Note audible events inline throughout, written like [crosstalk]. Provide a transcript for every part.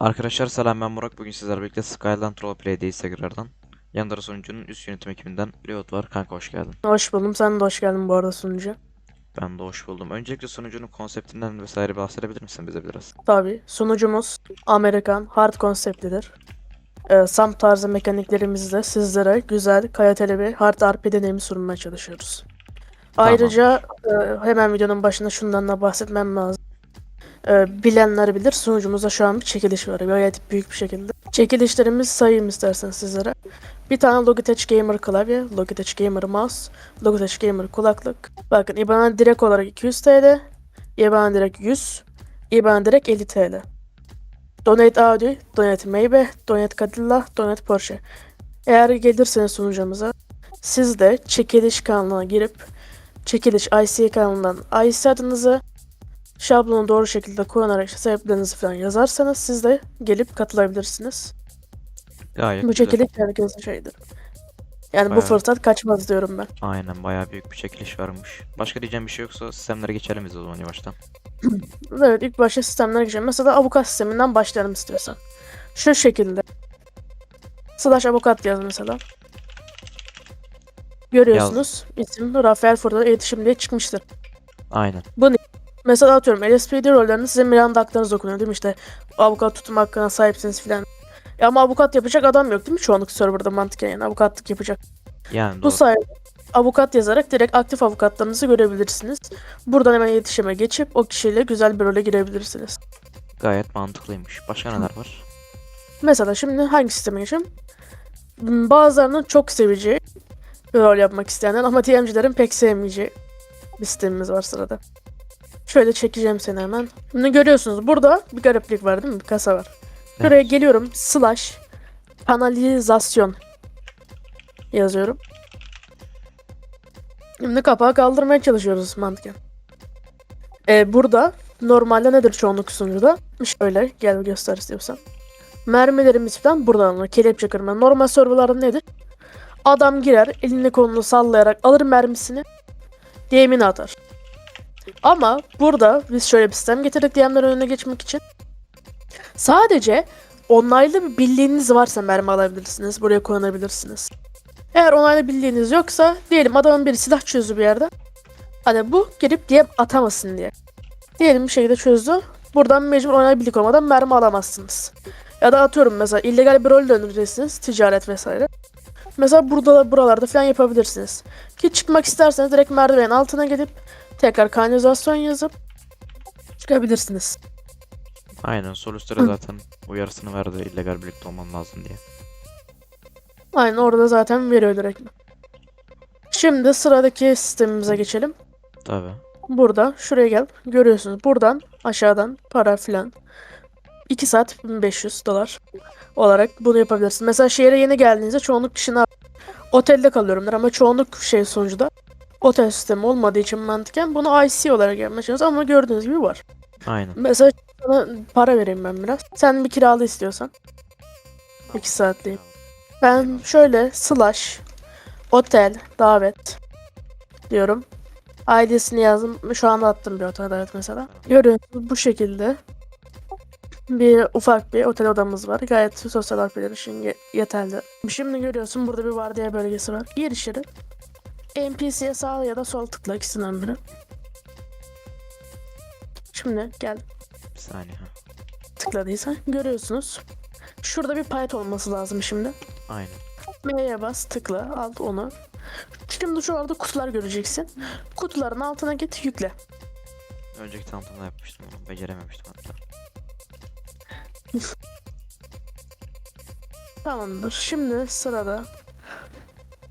Arkadaşlar selam ben Burak. Bugün sizlerle birlikte Skyland Roleplay'deyiz tekrardan. Yanında da sunucunun üst yönetim ekibinden Riot var. Kanka hoş geldin. Hoş buldum. Sen de hoş geldin bu arada sunucu. Ben de hoş buldum. Öncelikle sunucunun konseptinden vesaire bahsedebilir misin bize biraz? Tabii sunucumuz Amerikan hard konseptlidir. Ee, SAM tarzı mekaniklerimizle sizlere güzel, kaliteli bir hard RP deneyimi sunmaya çalışıyoruz. Ayrıca e, hemen videonun başında şundan da bahsetmem lazım. Ee, bilenler bilir sunucumuzda şu an bir çekiliş var gayet büyük bir şekilde. Çekilişlerimizi sayayım istersen sizlere. Bir tane Logitech Gamer klavye, Logitech Gamer mouse, Logitech Gamer kulaklık. Bakın IBAN direkt olarak 200 TL, IBAN direkt 100, IBAN direkt 50 TL. Donate Audi, Donate Maybach, Donate Cadillac, Donate Porsche. Eğer gelirseniz sunucumuza siz de çekiliş kanalına girip çekiliş IC kanalından IC adınızı şablonu doğru şekilde kullanarak işte sebeplerinizi falan yazarsanız siz de gelip katılabilirsiniz. Gayet Bu çekiliş herkesin şeyidir. Yani bu Bayağı- fırsat kaçmaz diyorum ben. Aynen bayağı büyük bir çekiliş varmış. Başka diyeceğim bir şey yoksa sistemlere geçelim biz o zaman yavaştan. [clears throat] Evet ilk başta sistemlere geçelim. Mesela avukat sisteminden başlayalım istiyorsan. Şu şekilde. Slash avukat yaz mesela. Görüyorsunuz. isim Rafael Furda iletişim diye çıkmıştır. Aynen. Mesela atıyorum LSPD rollerinde size Miranda haklarınız okunuyor değil mi? İşte avukat tutum hakkına sahipsiniz filan. Ya ama avukat yapacak adam yok değil mi çoğunluk serverda mantıken yani avukatlık yapacak. Yani Bu doğru. sayede avukat yazarak direkt aktif avukatlarınızı görebilirsiniz. Buradan hemen iletişime geçip o kişiyle güzel bir role girebilirsiniz. Gayet mantıklıymış. Başka neler var? Mesela şimdi hangi sisteme geçeyim? Hmm, Bazılarının çok seveceği rol yapmak isteyenler ama DM'cilerin pek sevmeyeceği bir sistemimiz var sırada. Şöyle çekeceğim seni hemen. Şimdi görüyorsunuz burada bir gariplik var değil mi? Bir kasa var. Şuraya geliyorum. Slash kanalizasyon yazıyorum. Şimdi kapağı kaldırmaya çalışıyoruz mantıken. Ee, burada normalde nedir çoğunluk sunucuda? Şöyle gel göster istiyorsan. Mermilerimiz falan buradan alınır. Kelepçe kırma. Normal serverlarda nedir? Adam girer elini kolunu sallayarak alır mermisini DM'ini atar. Ama burada biz şöyle bir sistem getirdik DM'lerin önüne geçmek için. Sadece onaylı bir bildiğiniz varsa mermi alabilirsiniz. Buraya kullanabilirsiniz. Eğer onaylı bildiğiniz yoksa diyelim adamın biri silah çözdü bir yerde. Hani bu girip DM atamasın diye. Diyelim bir şekilde çözdü. Buradan mecbur onaylı bildik olmadan mermi alamazsınız. Ya da atıyorum mesela illegal bir rol döndüreceksiniz. Ticaret vesaire. Mesela burada buralarda falan yapabilirsiniz. Ki çıkmak isterseniz direkt merdivenin altına gidip tekrar kanalizasyon yazıp çıkabilirsiniz. Aynen. Sol üstte de zaten uyarısını verdi illegal birlikte olman lazım diye. Aynen orada zaten veriyor direkt. Şimdi sıradaki sistemimize geçelim. Tabi. Burada şuraya gel. Görüyorsunuz buradan aşağıdan para filan. 2 saat 1500 dolar olarak bunu yapabilirsiniz. Mesela şehre yeni geldiğinizde çoğunluk kişinin otelde kalıyorumdur ama çoğunluk şey sonucuda otel sistemi olmadığı için mantıken bunu IC olarak çalışıyoruz ama gördüğünüz gibi var. Aynen. Mesela sana para vereyim ben biraz. Sen bir kiralı istiyorsan. 2 saatliğim. Ben şöyle slash otel davet diyorum. ID'sini yazdım. Şu anda attım bir otel davet mesela. Görüyorsunuz bu şekilde. Bir ufak bir otel odamız var. Gayet sosyal harfler için ye- yeterli. Şimdi görüyorsun burada bir vardiya bölgesi var. Gir içeri. NPC'ye sağ ya da sol tıkla ikisinden biri. Şimdi gel Bir saniye. tıkladıysan görüyorsunuz. Şurada bir payet olması lazım şimdi. Aynen. M'ye bas tıkla al onu. Şimdi şu arada kutular göreceksin. Kutuların altına git yükle. Önceki tanıtımda yapmıştım onu. Becerememiştim hatta. [laughs] Tamamdır. Şimdi sırada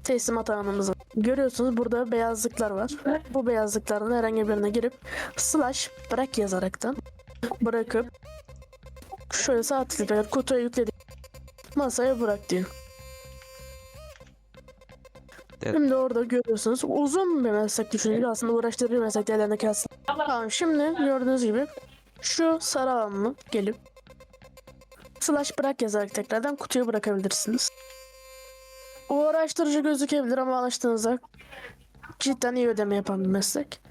teslimat alanımız var. Görüyorsunuz burada beyazlıklar var. Bu beyazlıklardan herhangi birine girip slash bırak yazaraktan bırakıp şöyle sağ tıklayarak kutuya yükledik. Masaya bırak diyor. Evet. Şimdi orada görüyorsunuz uzun bir meslek düşününce aslında uğraştırıcı bir meslek değerlerine kalsın. Tamam şimdi gördüğünüz gibi şu sarı alanını gelip slash bırak yazarak tekrardan kutuya bırakabilirsiniz. Uğraştırıcı gözükebilir ama alıştığınızda cidden iyi ödeme yapan bir meslek.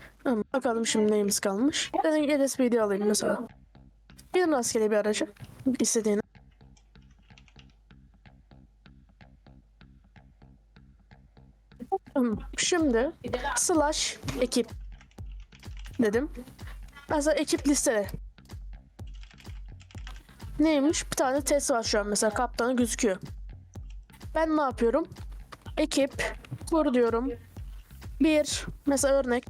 Bakalım şimdi neyimiz kalmış. Ben LSPD alayım mesela. Bir rastgele bir aracı. istediğini. Hmm, Şimdi slash ekip dedim. Mesela ekip listele. Neymiş? Bir tane test var şu an mesela kaptanı gözüküyor. Ben ne yapıyorum? Ekip kur diyorum. Bir mesela örnek.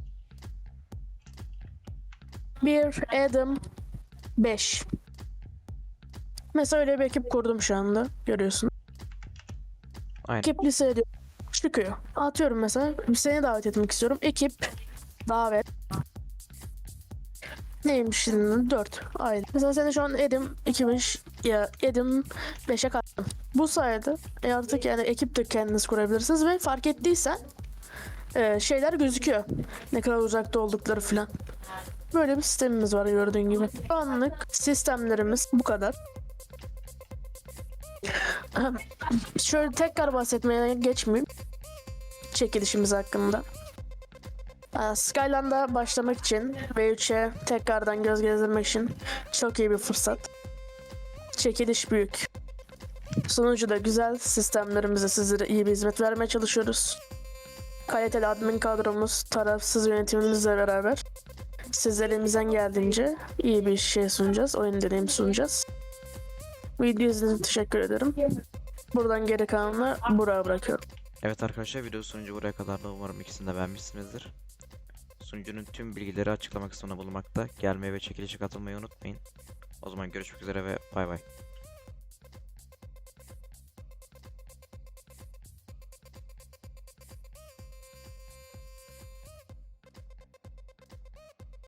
Bir Adam 5. Mesela öyle bir ekip kurdum şu anda. Görüyorsun. Aynen. Ekip lise ediyor. Çıkıyor. Atıyorum mesela. Seni davet etmek istiyorum. Ekip davet. Neymiş şimdi? 4. Aynen. Mesela seni şu an Edim 2000 ya Edim 5'e kattım. Bu sayede e artık yani ekip de kendiniz kurabilirsiniz ve fark ettiysen e, şeyler gözüküyor. Ne kadar uzakta oldukları falan. Böyle bir sistemimiz var gördüğün gibi. Anlık sistemlerimiz bu kadar. [clears throat] Şöyle tekrar bahsetmeye geçmeyeyim. Çekilişimiz hakkında. Ee, Skyland'a başlamak için V3'e tekrardan göz gezdirmek için çok iyi bir fırsat. Çekiliş büyük. Sonucu da güzel. Sistemlerimize sizlere iyi bir hizmet vermeye çalışıyoruz. Kaliteli admin kadromuz, tarafsız yönetimimizle beraber sizlere elimizden geldiğince iyi bir şey sunacağız. Oyun deneyimi sunacağız. Video izlediğiniz teşekkür ederim. Buradan geri kalanını buraya bırakıyorum. Evet arkadaşlar video sonucu buraya kadar da umarım ikisini de beğenmişsinizdir. Sunucunun tüm bilgileri açıklama kısmına bulunmakta. Gelmeyi ve çekilişe katılmayı unutmayın. O zaman görüşmek üzere ve bay bay.